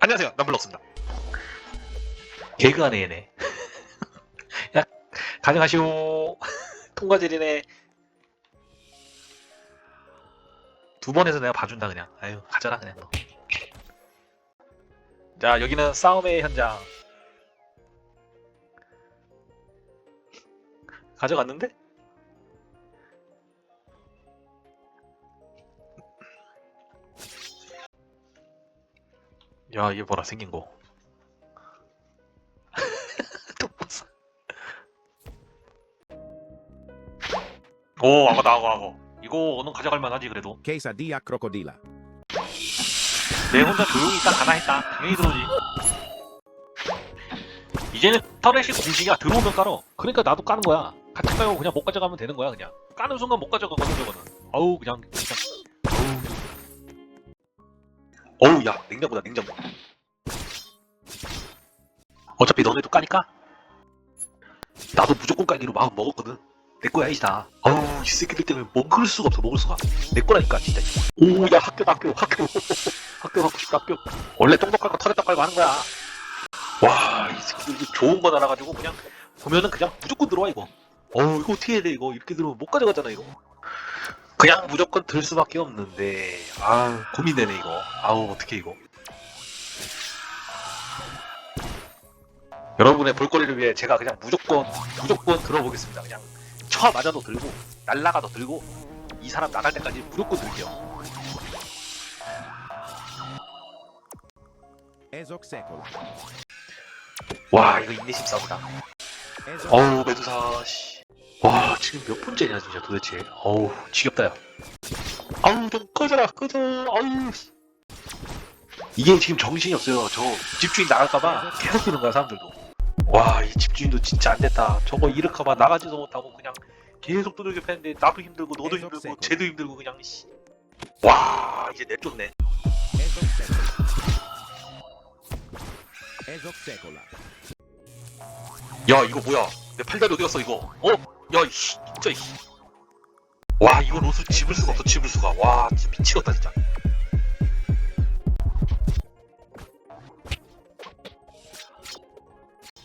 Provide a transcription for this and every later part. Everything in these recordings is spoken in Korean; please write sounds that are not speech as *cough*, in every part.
안녕하세요. 남블럭스입니다. 개그하네 얘네. *laughs* 야 가져가시오. *laughs* 통과질이네. 두 번에서 내가 봐준다 그냥. 아유 가져라 그냥 너. 자 여기는 싸움의 현장. 가져갔는데? 야, 얘 뭐라 생긴 거. *laughs* 또 봤어. 오, 악어, 악어, 악어. 이거 는 가져갈 만하지 그래도. Quesadilla crocodila. 내 혼자 조용히 있다 가나 했다. 당연히 들어오지. 이제는 터렛이 공식이야. 들어오면 깔어. 그러니까 나도 까는 거야. 같이 깔고 그냥 못 가져가면 되는 거야, 그냥. 까는 순간 못 가져가거든, 저거는. 어우, 그냥, 그냥. 어우. 야, 냉장고다, 냉장고. 어차피 너네도 까니까? 나도 무조건 까기로 마음 먹었거든. 내 거야, 이다. 어우, 이 새끼들 때문에 먹을 수가 없어, 먹을 수가. 내 거라니까, 진짜. 오, 야, 학교다, 학교, 학교. *laughs* 학교 가고 싶다 학교 원래 똥도 깔고 털에다 깔고 하는 거야 와 이 새끼들 좋은 거 날아가지고 그냥 보면은 그냥 무조건 들어와 이거 어우 이거 어떻게 해야 돼 이거 이렇게 들어오면 못 가져가잖아 이거 그냥 무조건 들 수밖에 없는데 아 고민되네 이거 아우 어떻게 이거 여러분의 볼거리를 위해 제가 그냥 무조건 무조건 들어보겠습니다 그냥 쳐 맞아도 들고 날라가도 들고 이 사람 나갈 때까지 무조건 들게요. 와 이거 인내심 Esoxécola. 어우 메두사 씨. 와 지금 몇 번째냐 진짜 도대체? 어우 지겹다 야 아우 좀 꺼져라 꺼져. 아우 이게 지금 정신이 없어요. 저 집주인 나갈까봐 계속 그런 거야 사람들도. 와 이 집주인도 진짜 안 됐다. 저거 이렇게만 나가지도 못하고 그냥 계속 두들겨 패는데 나도 힘들고 너도 힘들고 쟤도 힘들고 그냥 씨. 와 이제 내쫓네. 야 이거 뭐야? 내 팔다리 어디 갔어 이거? 어? 야 이씨 진짜 이 씨. 와 이거 로스 집을 수가 없어 집을 수가. 와 진짜 미치겠다 진짜.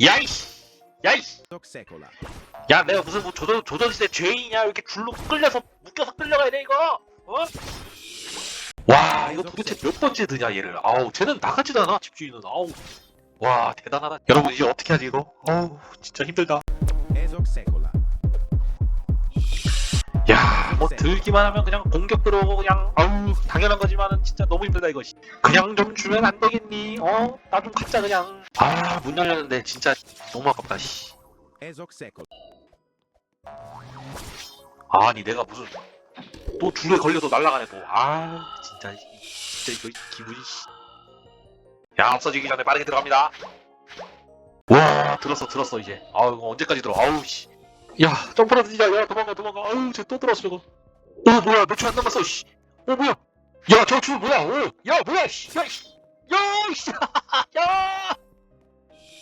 야이씨. 야이씨. 야 내가 무슨 뭐 조선 조선 시대 죄인이냐 이렇게 줄로 끌려서 묶여서 끌려가야 돼 이거? 어? 와 이거 도대체 몇 번째 드냐 얘를. 아우 쟤는 나가지도 않아 집주인은. 아우. 와 대단하다. 여러분 이제 어떻게 하지 이거? 아우 진짜 힘들다. 야, 뭐 들기만 하면 그냥 공격 들어오고 그냥 아우 당연한 거지만은 진짜 너무 힘들다 이거. 씨. 그냥 좀 주면 안 되겠니? 어? 나 좀 갖자 그냥. 아, 문 열렸는데 진짜 너무 아깝다. 씨. 아니 내가 무슨 또 줄에 걸려서 날아가네 또. 아, 진짜 진짜 이거 기분이. 씨. 야, 없어지기 전에 빠르게 들어갑니다. 와, 들었어, 들었어 이제. 아우 이거 언제까지 들어? 아우 씨. 야, 점프라도 뛰자. 야, 도망가, 도망가. 아유, 쟤 또 들어왔어 저거. 어, 뭐야, 몇 초 안 남았어. 씨. 어, 뭐야? 야, 저줄 뭐야? 어, 야, 뭐야? 씨. 야, 씨. 야, 씨. *laughs* 야.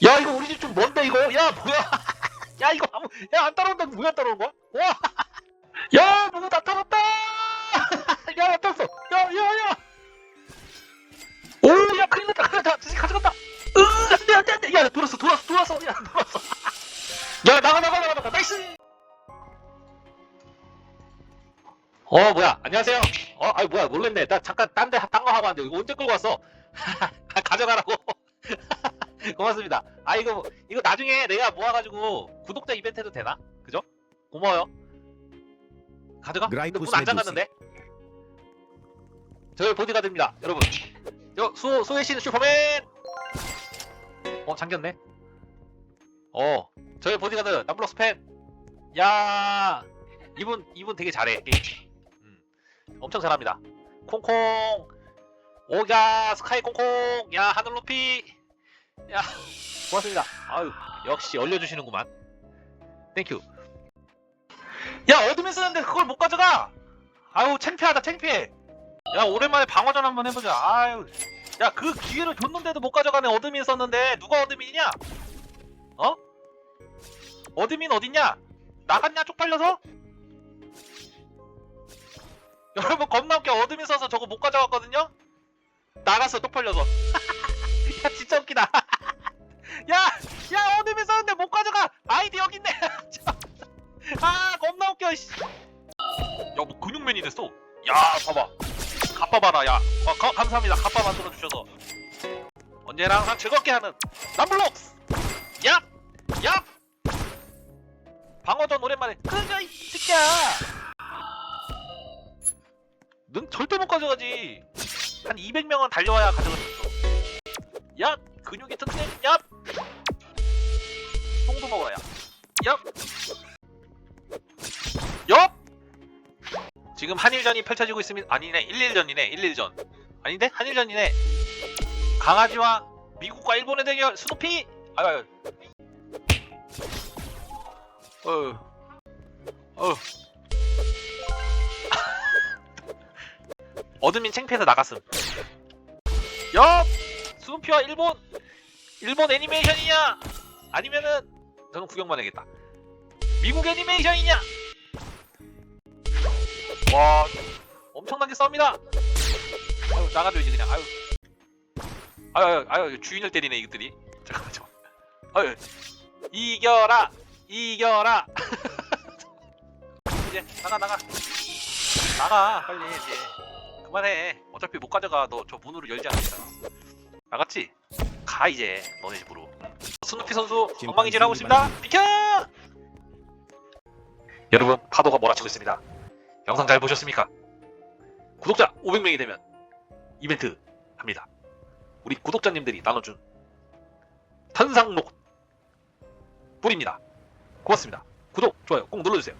야, 이거 우리 집 좀 먼데 이거. 야, 뭐야? *laughs* 야, 이거 아무, 야, 안 따라온다. 뭐야, 따라온 거야? 와. *laughs* 야, 누구 다 따랐다. 어, 뭐야. 안녕하세요. 어, 아이, 뭐야. 놀랬네. 나 잠깐 딴 데, 딴 거 하고 왔는데, 이거 언제 끌고 왔어? *laughs* 가져가라고. *laughs* 고맙습니다. 아, 이거, 이거 나중에 내가 모아가지고 구독자 이벤트 해도 되나? 그죠? 고마워요. 가져가? 근데 문안 잠갔는데? 저희 보디가드입니다. 여러분. 저, 수, 수혜 씨는 슈퍼맨! 어, 잠겼네. 어, 저희 보디가드 남블럭스 팬. 야, 이분 이분 되게 잘해 게임. 음, 엄청 잘합니다. 콩콩. 오야 스카이 콩콩. 야 하늘 높이. 야 고맙습니다. 아유 역시 얼려주시는구만. 땡큐. 야 어둠에 쓰는데 그걸 못 가져가. 아유 창피하다 창피해. 야 오랜만에 방어전 한번 해보자. 아유. 야 그 기회를 줬는데도 못 가져가네 어드민 썼는데 누가 어드민이냐? 어? 어드민 어딨냐? 나갔냐 쪽팔려서? *laughs* 여러분 겁나 웃겨 어드민 써서 저거 못 가져갔거든요? 나갔어 쪽팔려서 가져갑니다. 야, 야 어둠에 썼는데 못 가져가. 아이디 여기 있네. *laughs* 아 겁나 웃겨. 씨. 야뭐 근육맨이 됐어. 야 봐봐. 갑바 봐라 야. 어, 가- 감사합니다. 갑바 만들어 주셔서. 언제나 항상 즐겁게 하는 남블록스. 야, 야. 방어전 오랜만에. 그저 이 새끼야. 넌 절대 못 가져가지. 한 200명은 달려와야 가져갈 수 있어. 야, 근육이 튼튼해. 야, 똥도 먹어라. 야, 야, 야. 지금 한일전이 펼쳐지고 있습니다. 아니네, 11전이네, 11전. 아닌데? 한일전이네. 강아지와 미국과 일본의 대결. 스누피. 아유, 아유. 어, 어. 어드민 창피해서 나갔음. 야! 스누피와 일본! 일본 애니메이션이냐? 아니면은 저는 구경만 해야겠다. 미국 애니메이션이냐? 와, 엄청나게 싸웁니다. 아유, 나가줘야지 그냥. 아유, 아유, 아유, 아유 주인을 때리네 이것들이. 잠깐만, 잠깐. 아유, 이겨라, 이겨라. *laughs* 이제 나가, 나가, 나가, 빨리 이제. 그만해. 어차피 못 가져가. 너 저 문으로 열지 않았잖아. 나갔지? 가 이제 너네 집으로. 스누피 선수 엉망이질 하고 있습니다. 비켜! 여러분 파도가 몰아치고 있습니다. 영상 잘 보셨습니까? 구독자 500명이 되면 이벤트 합니다. 우리 구독자님들이 나눠준 탄상록 뿌립니다. 고맙습니다. 구독, 좋아요 꼭 눌러주세요.